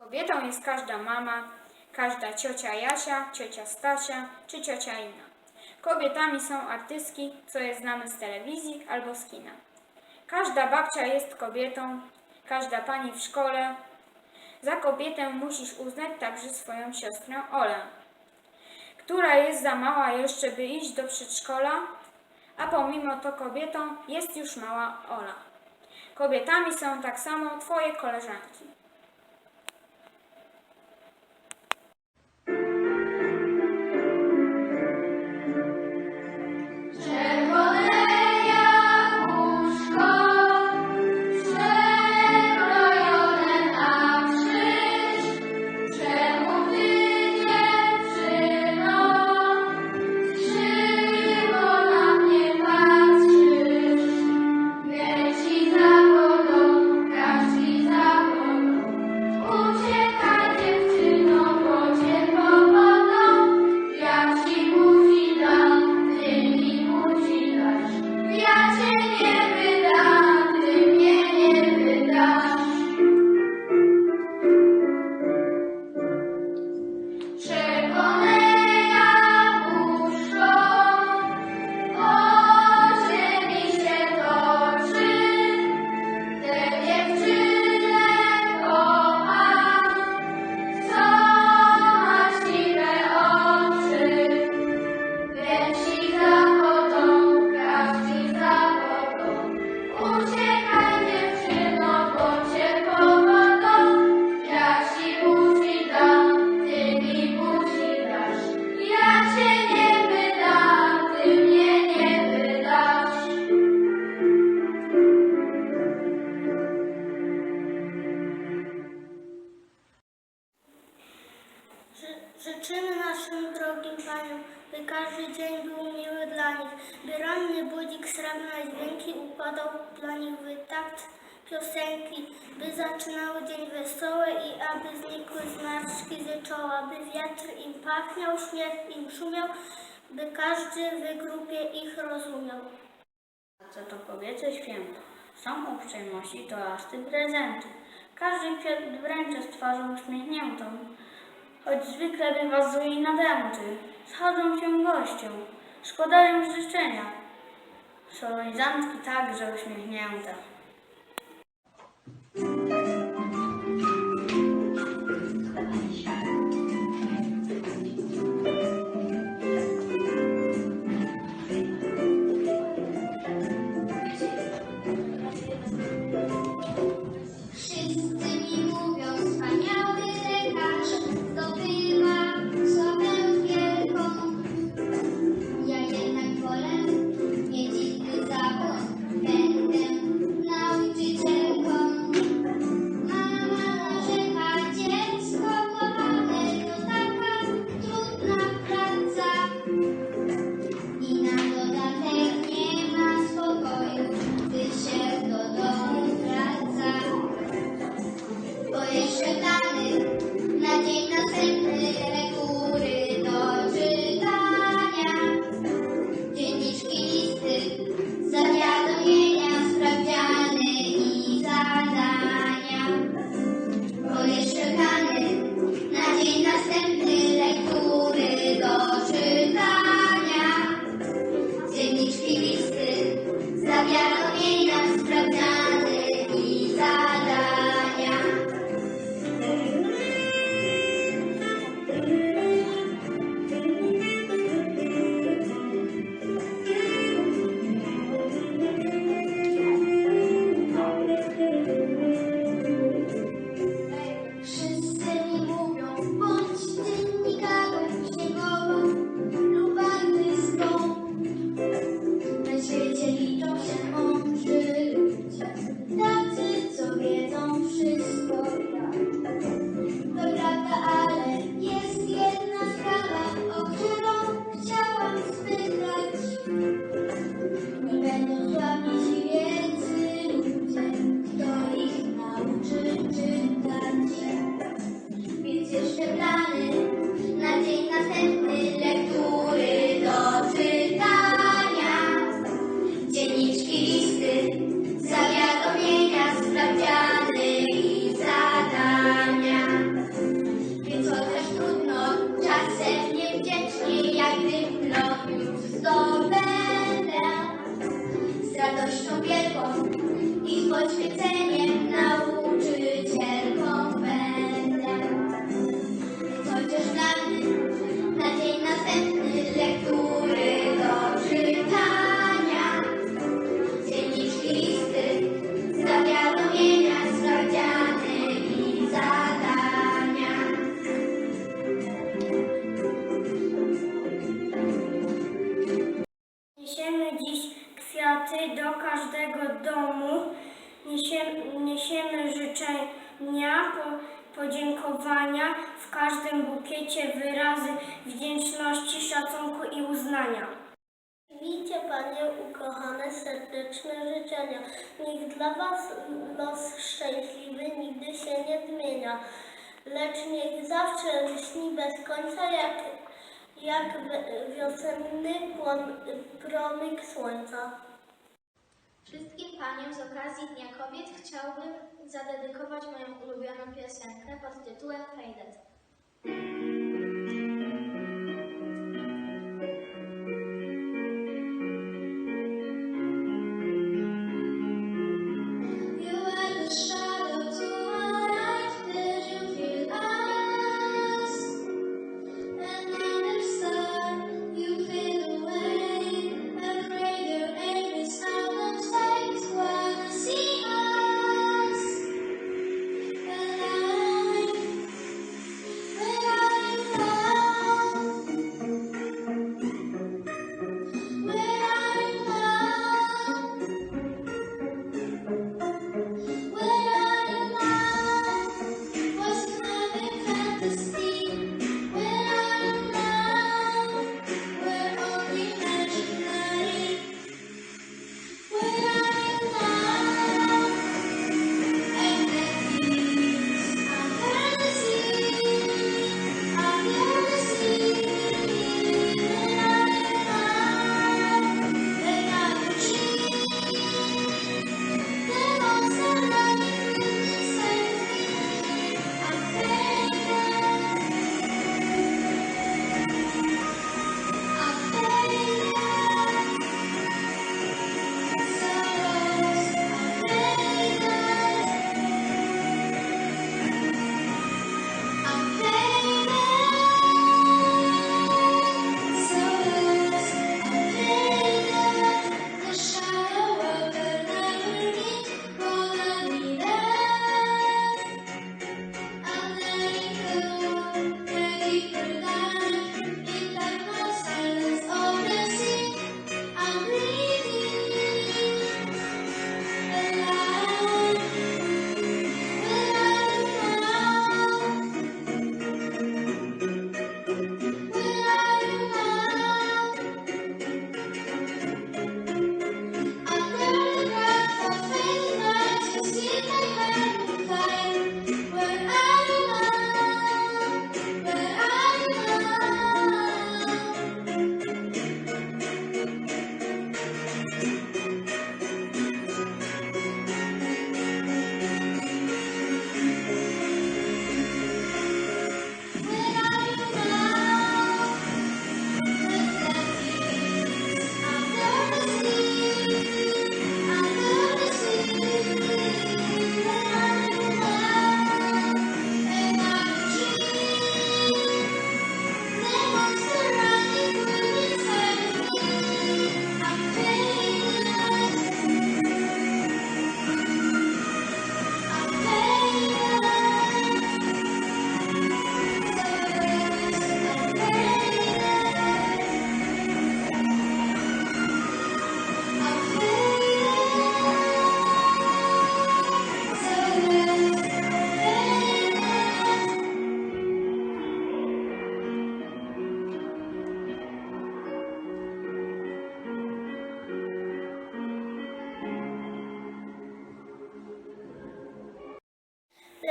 Kobietą jest każda mama, każda ciocia Jasia, ciocia Stasia czy ciocia Ina. Kobietami są artystki, co je znamy z telewizji albo z kina. Każda babcia jest kobietą, każda pani w szkole. Za kobietę musisz uznać także swoją siostrę Olę, która jest za mała jeszcze, by iść do przedszkola, a pomimo to kobietą jest już mała Ola. Kobietami są tak samo twoje koleżanki. Każdy dzień był miły dla nich, by ranny budzik srebrne dźwięki układał dla nich w takt piosenki, by zaczynały dzień wesoły i aby znikły zmarszczki z czoła, by wiatr im pachniał, śmiech im szumiał, by każdy w grupie ich rozumiał. Co to kobiece święto, są uprzejmości, toasty, prezenty. Każdy kwiat wręcza z twarzą uśmiechniętą, choć zwykle bywa zły nadęty. Schodzą się gościom, składają życzenia. Solenizantki także uśmiechnięte. It's an świecie wyrazy wdzięczności, szacunku i uznania. Witajcie Panie ukochane serdeczne życzenia. Niech dla Was los szczęśliwy nigdy się nie zmienia, lecz niech zawsze lśni bez końca jak, jak wiosenny płon, promyk słońca. Wszystkim Paniom z okazji Dnia Kobiet chciałbym zadedykować moją ulubioną piosenkę pod tytułem Faded. Thank you.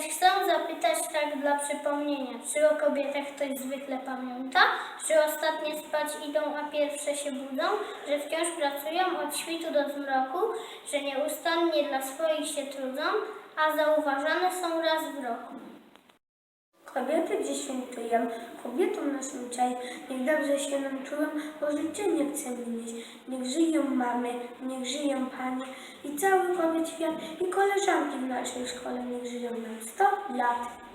Lecz chcę zapytać tak dla przypomnienia, czy o kobietach ktoś zwykle pamięta, czy ostatnie spać idą, a pierwsze się budzą, że wciąż pracują od świtu do zmroku, że nieustannie dla swoich się trudzą, a zauważane są raz w roku. Kobiety dziś świętują, kobietom naszym czaj, niech dobrze się nam czują, bo życzenie chcemy mieć. Niech żyją mamy, niech żyją panie i cały kobiet świat i koleżanki w naszej szkole, niech żyją nam 100 lat.